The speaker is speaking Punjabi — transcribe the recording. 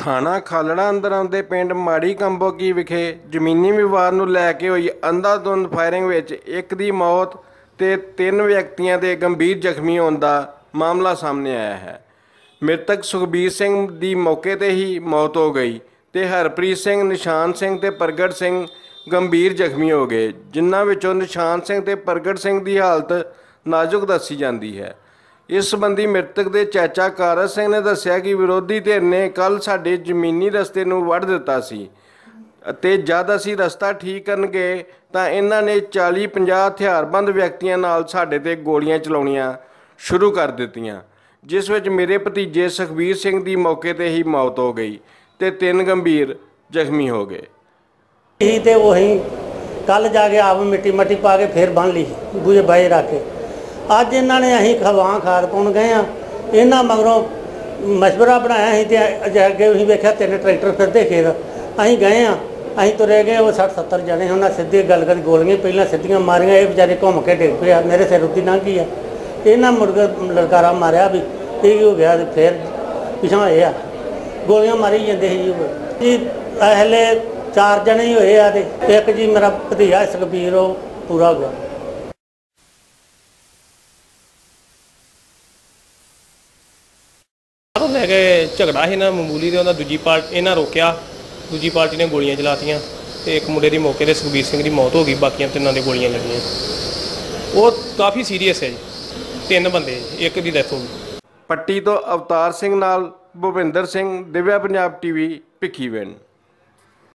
ਥਾਣਾ ਖਾਲੜਾ ਅੰਦਰ ਆਉਂਦੇ ਪਿੰਡ ਮਾੜੀ ਕੰਬੋਕੀ ਵਿਖੇ ਜ਼ਮੀਨੀ ਵਿਵਾਦ ਨੂੰ ਲੈ ਕੇ ਹੋਈ ਅੰਧਾਧੁੰਦ ਫਾਇਰਿੰਗ ਵਿੱਚ ਇੱਕ ਦੀ ਮੌਤ ਤੇ ਤਿੰਨ ਵਿਅਕਤੀਆਂ ਦੇ ਗੰਭੀਰ ਜ਼ਖਮੀ ਹੋਣ ਦਾ ਮਾਮਲਾ ਸਾਹਮਣੇ ਆਇਆ ਹੈ। ਮ੍ਰਿਤਕ ਸੁਖਬੀਰ ਸਿੰਘ ਦੀ ਮੌਕੇ ਤੇ ਹੀ ਮੌਤ ਹੋ ਗਈ ਤੇ ਹਰਪ੍ਰੀਤ ਸਿੰਘ, ਨਿਸ਼ਾਨ ਸਿੰਘ ਤੇ ਪ੍ਰਗਟ ਸਿੰਘ ਗੰਭੀਰ ਜ਼ਖਮੀ ਹੋ ਗਏ, ਜਿਨ੍ਹਾਂ ਵਿੱਚੋਂ ਨਿਸ਼ਾਨ ਸਿੰਘ ਤੇ ਪ੍ਰਗਟ ਸਿੰਘ ਦੀ ਹਾਲਤ ਨਾਜ਼ੁਕ ਦੱਸੀ ਜਾਂਦੀ ਹੈ। ਇਸ ਸੰਬੰਧੀ ਮ੍ਰਿਤਕ ਦੇ ਚਾਚਾ ਕਾਰਜ ਸਿੰਘ ਨੇ ਦੱਸਿਆ ਕਿ ਵਿਰੋਧੀ ਧਿਰ ਨੇ ਕੱਲ ਸਾਡੇ ਜ਼ਮੀਨੀ ਰਸਤੇ ਨੂੰ ਵੱਢ ਦਿੱਤਾ ਸੀ ਅਤੇ ਜਦ ਅਸੀਂ ਰਸਤਾ ਠੀਕ ਕਰਨ ਗਏ ਤਾਂ ਇਹਨਾਂ ਨੇ 40-50 ਹਥਿਆਰਬੰਦ ਵਿਅਕਤੀਆਂ ਨਾਲ ਸਾਡੇ ਤੇ ਗੋਲੀਆਂ ਚਲਾਉਣੀਆਂ ਸ਼ੁਰੂ ਕਰ ਦਿੱਤੀਆਂ, ਜਿਸ ਵਿੱਚ ਮੇਰੇ ਭਤੀਜੇ ਸੁਖਬੀਰ ਸਿੰਘ ਦੀ ਮੌਕੇ ਤੇ ਹੀ ਮੌਤ ਹੋ ਗਈ ਤੇ ਤਿੰਨ ਗੰਭੀਰ ਜ਼ਖਮੀ ਹੋ ਗਏ। ਹੀ ਤੇ ਉਹੀ ਕੱਲ ਜਾ ਕੇ ਆਪ ਮਿੱਟੀ ਮੱਟੀ ਪਾ ਕੇ ਫੇਰ ਬੰਨ ਲਈ ਬੂਝੇ ਬਾਏ ਰੱਖ ਕੇ। ਅੱਜ ਇਹਨਾਂ ਨੇ ਅਸੀਂ ਖਵਾਂ ਖਾਦ ਪਾਉਣ ਗਏ ਆ ਇਹਨਾਂ ਮਗਰੋਂ ਮਸ਼ਵਰਾ ਬਣਾਇਆ ਸੀ ਤੇ ਅੱਗੇ ਅਸੀਂ ਵੇਖਿਆ ਤਿੰਨ ਟਰੈਕਟਰ ਫਿਰਦੇ ਖੇਤ। ਅਸੀਂ ਗਏ ਆ ਅਸੀਂ ਤੁਰੇ ਗਏ, ਉਹ 60 70 ਜਣੇ ਉਹਨਾਂ ਸਿੱਧੀ ਗੱਲ ਕਰ ਗੋਲੀਆਂ ਪਹਿਲਾਂ ਸਿੱਧੀਆਂ ਮਾਰੀਆਂ, ਇਹ ਵਿਚਾਰੇ ਘੁੰਮ ਕੇ ਡਿੱਗ ਪਿਆ ਮੇਰੇ ਸਿਰ ਉੱਤੇ ਲੰਘ ਗਈ ਆ। ਇਹਨਾਂ ਮੁੜ ਕੇ ਲਲਕਾਰਾ ਮਾਰਿਆ ਵੀ, ਇਹ ਹੋ ਗਿਆ ਤੇ ਫੇਰ ਪਿਛਾਂ ਇਹ ਆ। ਗੋਲੀਆਂ ਮਾਰੀ ਜਾਂਦੇ ਸੀ ਜੀ ਉਹ। ਹਲੇ ਚਾਰ ਜਣੇ ਹੀ ਹੋਏ ਆ ਤੇ ਇੱਕ ਜੀ ਮੇਰਾ ਭਤੀਜਾ ਸੁਖਬੀਰ, ਉਹ ਪੂਰਾ ਹੋ ਗਿਆ। ਉਹ ਲੈ ਕੇ ਝਗੜਾ ਸੀ ਨਾ, ਮਾਮੂਲੀ ਦੇ ਉਹਨਾਂ ਦੂਜੀ ਪਾਰਟੀ ਇਹਨਾਂ ਰੋਕਿਆ, ਦੂਜੀ ਪਾਰਟੀ ਨੇ ਗੋਲੀਆਂ ਚਲਾਤੀਆਂ ਤੇ ਇੱਕ ਮੁੰਡੇ ਦੀ ਮੌਕੇ ਤੇ ਸੁਖਬੀਰ ਸਿੰਘ ਦੀ ਮੌਤ ਹੋ ਗਈ, ਬਾਕੀਆਂ ਤਿੰਨਾਂ ਦੇ ਗੋਲੀਆਂ ਲੱਗੀਆਂ। ਉਹ ਕਾਫੀ ਸੀਰੀਅਸ ਹੈ ਜੀ, ਤਿੰਨ ਬੰਦੇ, ਇੱਕ ਦੀ ਡੈਥ ਹੋ ਗਈ। ਪੱਟੀ ਤੋਂ ਅਵਤਾਰ ਸਿੰਘ ਨਾਲ ਭੁਪਿੰਦਰ ਸਿੰਘ, ਦਿਵਿਆ ਪੰਜਾਬ ਟੀਵੀ, ਭਿੱਖੀਵਿੰਡ।